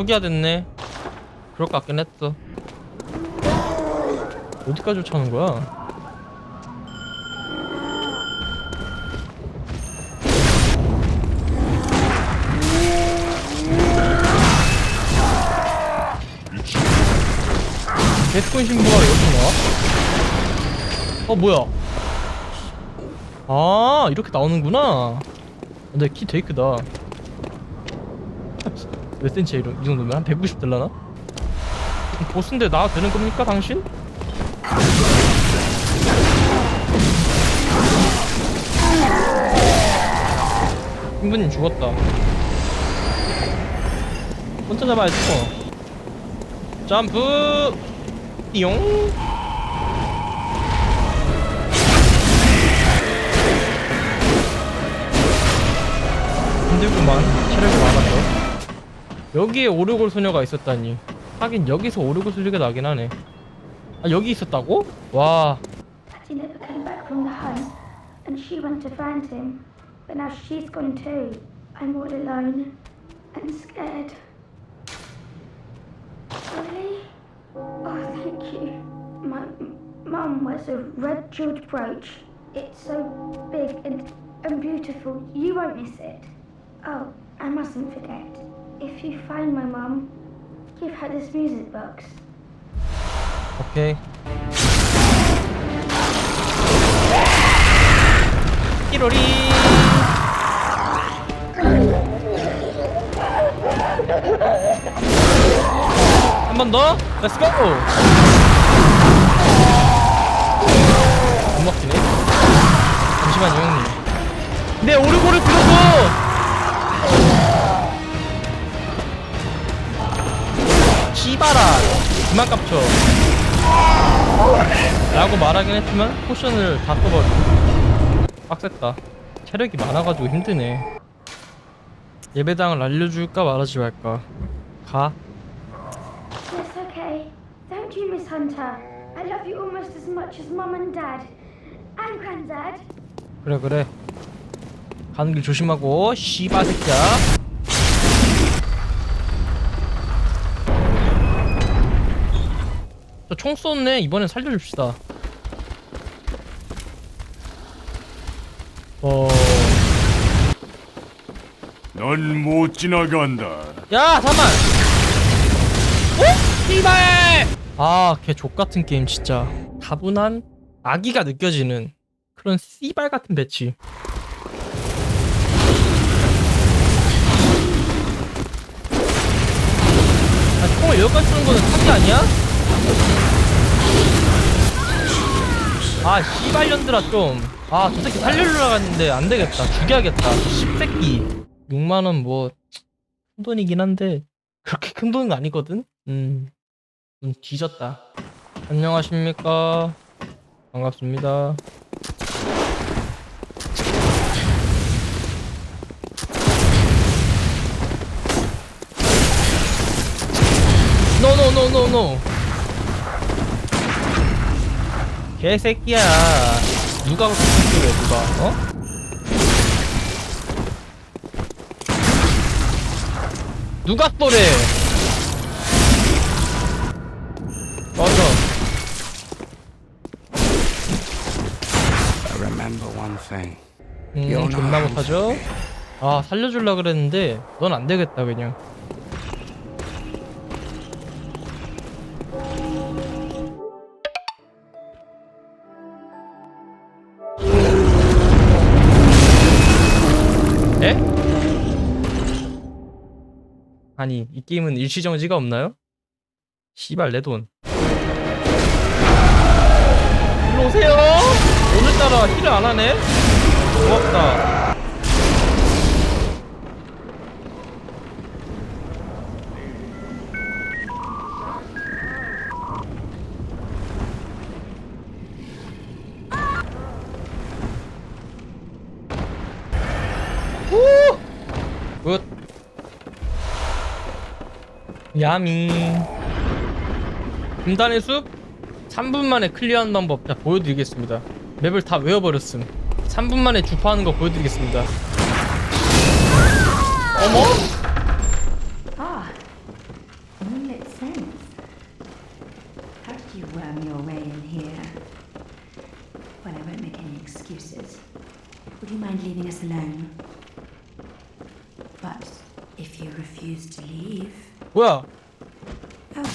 초기화 됐네. 그럴 것 같긴 했어. 어디까지 쫓아오는 거야? 데스콘 신부가 여기 나와? 어 뭐야? 아 이렇게 나오는구나. 근데 키 되게 크다 몇 센치야 이 정도면? 한 190 될라나? 보스인데 나와도 되는 겁니까 당신? 신부님 죽었다 혼자 잡아야지 뭐 점프 띠용 힘들구만 체력이 많아서 여기에 오르골 소녀가 있었다니 하긴 여기서 오르골 소리가 나긴 하네 아 여기 있었다고? 와 Patty never came back from the hunt, and she went to find him. But now she's gone too. I'm all alone and scared. Really? Oh, thank you. My mum wears a red jeweled brooch. It's so big and, and beautiful. You won't miss it. Oh, I mustn't forget. If you find my mum, give her this music box. 오케이 띠로리 한 번더 렛츠고 못 먹히네 잠시만요 형님 내 오르골을 들어줘 씨바라 그만 깝쳐 라고 말하긴 했지만 포션을 다 써버리고 빡셌다 체력이 많아가지고 힘드네 예배당을 알려줄까 말하지 말까 가 Yes, okay. Don't you, Miss Hunter? I love you almost as much as Mum and Dad. And Granddad. 그래 그래 가는 길 조심하고 씨바 새끼야 저총 쏘네. 이번엔 살려줍시다. 어... 넌 못 지나간다. 야 잠만. 어? 씨발! 아걔 족같은 게임 진짜. 다분한 아기가 느껴지는 그런 씨발 같은 배치. 아 총을 여기까지 쏘는 거는 사기 아니야? 아 씨발년들아 좀아 저 새끼 살려주려 갔는데 안되겠다. 죽여야겠다. 씹새끼. 6만원 뭐 큰돈이긴 한데 그렇게 큰 돈은 아니거든? 음, 음 뒤졌다. 안녕하십니까? 반갑습니다. 노노노노노 개새끼야. 누가 그렇게 왜 누가? 어? 누가 쏘래? 맞아. Remember one thing. 음 존나 못하죠? 아 살려줄라 그랬는데 넌 안 되겠다 그냥 아니 이 게임은 일시정지가 없나요? 씨발 내 돈. 일로 오세요. 오늘따라 힐을 안 하네. 고맙다. 야미. 금단의 숲? 3분 만에 클리어하는 방법. 자 보여드리겠습니다. 맵을 다 외워버렸음. 3분 만에 주파하는 거 보여드리겠습니다. 어머? But if you refuse to leave, 뭐야? oh.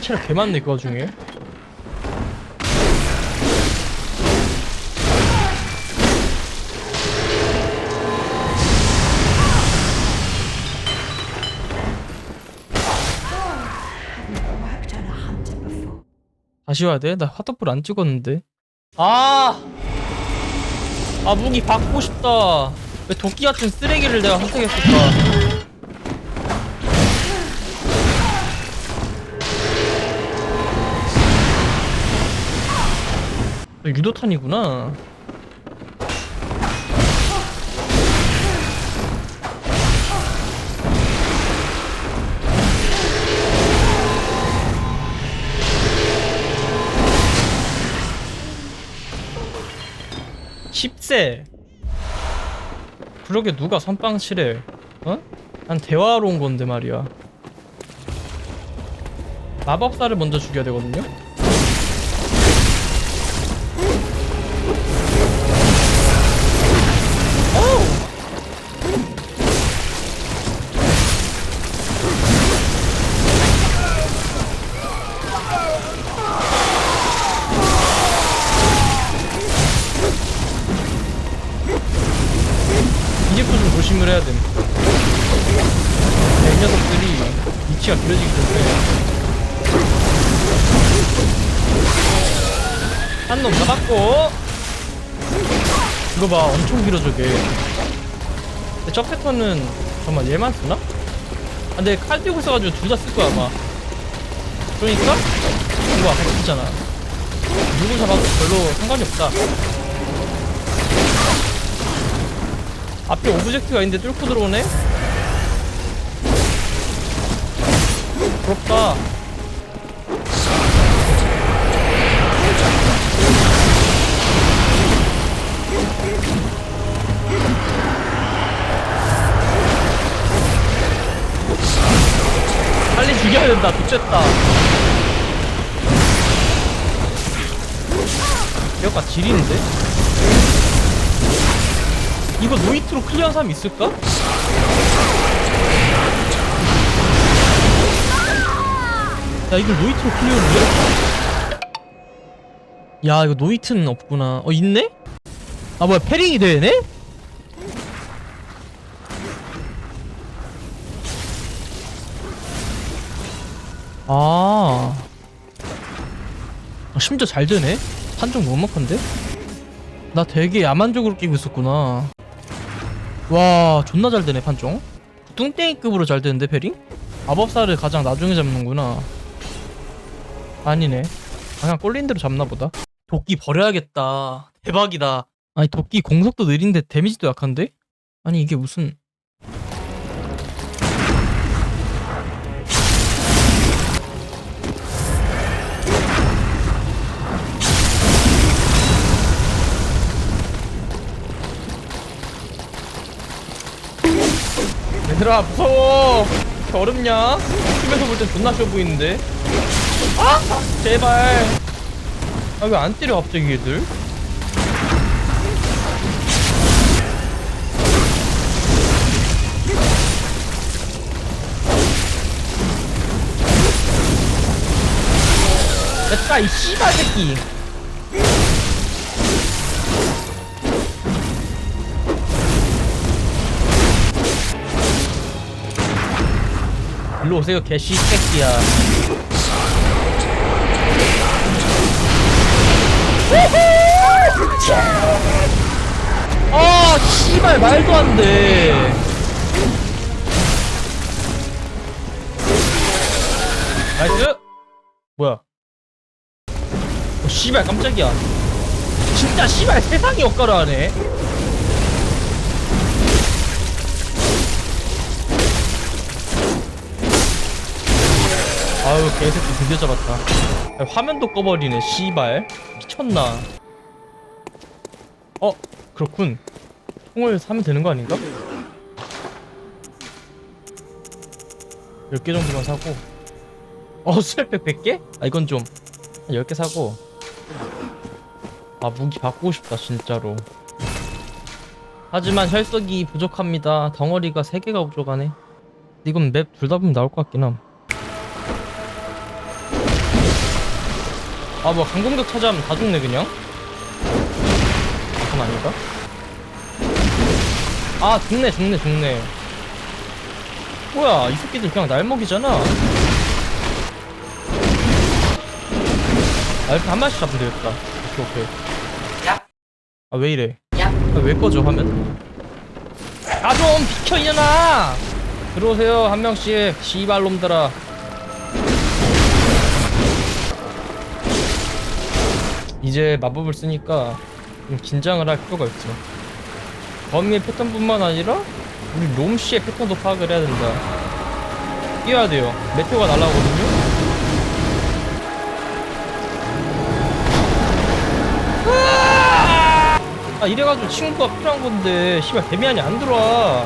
체력 개 많네 그거 중에. Worked on a hunter before. 다시 와야 돼? 나 화덕불 안 찍었는데. 아! 아 무기 바꾸고 싶다. 왜 도끼 같은 쓰레기를 내가 선택했을까? 너 유도탄이구나. 십세. 그러게 누가 선빵 치래 어? 난 대화하러 온 건데 말이야. 마법사를 먼저 죽여야 되거든요 조심을 해야 됨. 네, 이 녀석들이 위치가 길어지기 때문에. 한 놈 잡았고. 이거 봐, 엄청 길어 저게. 근데 저 패턴은 잠깐만 얘만 쓰나? 아, 근데 칼 들고 있어가지고 둘 다 쓸 거야 아마. 그러니까 이거 아까 쓰잖아. 누구 잡아도 별로 상관이 없다. 앞에 오브젝트가 있는데 뚫고 들어오네? 부럽다. 빨리 죽여야 된다. 미쳤다. 여기가 지리는데? 이거 노이트로 클리어한 사람 있을까? 야 이걸 노이트로 클리어를 해? 야 이거 노이트는 없구나 어 있네? 아 뭐야 패링이 되네? 아 아, 심지어 잘 되네? 판정 먹먹한데? 나 되게 야만적으로 끼고 있었구나 와 존나 잘 되네 판정 뚱땡이급으로 잘 되는데 베링? 마법사를 가장 나중에 잡는구나. 아니네. 그냥 꼴린 대로 잡나보다. 도끼 버려야겠다. 대박이다. 아니 도끼 공속도 느린데 데미지도 약한데? 아니 이게 무슨 얘들아 무서워. 이렇게 어렵냐? 팀에서 볼 땐 존나 쉬워 보이는데? 아! 제발. 아 왜 안 때려 갑자기 얘들? 됐다 이 씨발 새끼 일로 오세요 개씨 새끼야. 아 씨발 말도 안돼. 나이스! 뭐야? 어, 씨발 깜짝이야. 진짜 씨발 세상이 엇가라 하네 아유 개새끼 드디어 잡았다. 야, 화면도 꺼버리네 씨발. 미쳤나. 어 그렇군. 총을 사면 되는 거 아닌가? 10개 정도만 사고. 어 수혈팩 100개? 아 이건 좀. 10개 사고. 아 무기 바꾸고 싶다 진짜로. 하지만 혈석이 부족합니다. 덩어리가 3개가 부족하네. 이건 맵 둘 다 보면 나올 것 같긴 함 아, 뭐, 강공격 찾아하면 다 죽네, 그냥? 그건 아닌가? 아, 죽네, 죽네, 죽네. 뭐야, 이 새끼들 그냥 날 먹이잖아. 아, 이렇게 한 마씩 잡으면 되겠다. 오케이, 오케이. 아, 왜 이래? 아, 왜 꺼져, 화면? 아, 좀 비켜, 이년아! 들어오세요, 한 명씩. 씨발놈들아. 이제 마법을 쓰니까 좀 긴장을 할 필요가 있어. 범위의 패턴뿐만 아니라 우리 롬씨의 패턴도 파악을 해야 된다. 뛰어야 돼요. 메테오가 날라오거든요. 아 이래가지고 친구가 필요한 건데 씨발 데미안이 안 들어와.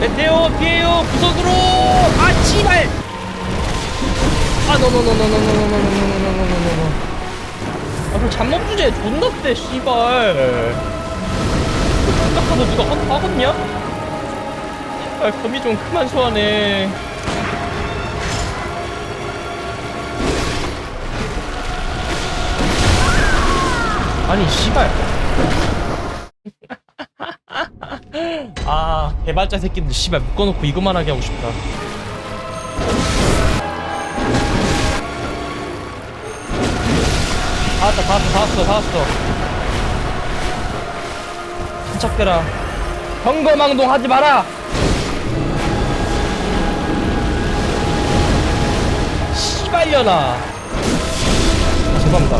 메테오 피해요 구석으로 아 씨발 아 노노노노노노노노노노노노노노노 아 그럼 잠못 주제 존나 세 씨발 생각하고 누가 하, 하겠냐? 씨발 범위 좀 그만 소환해 아니 씨발 아 개발자 새끼들 씨발 묶어놓고 이것만 하게 하고 싶다 다 왔다 다 왔어 다 왔어 다 왔어. 침착해라. 경거망동 하지 마라! 씨발려나. 아, 죄송합니다.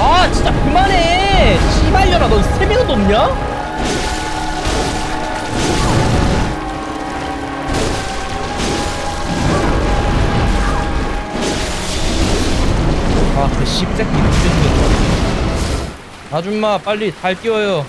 아 진짜 그만해! 씨발려나 너 세미도 없냐? 아, 그 씹새끼 죽여주겠다. 아줌마, 빨리 달 끼워요.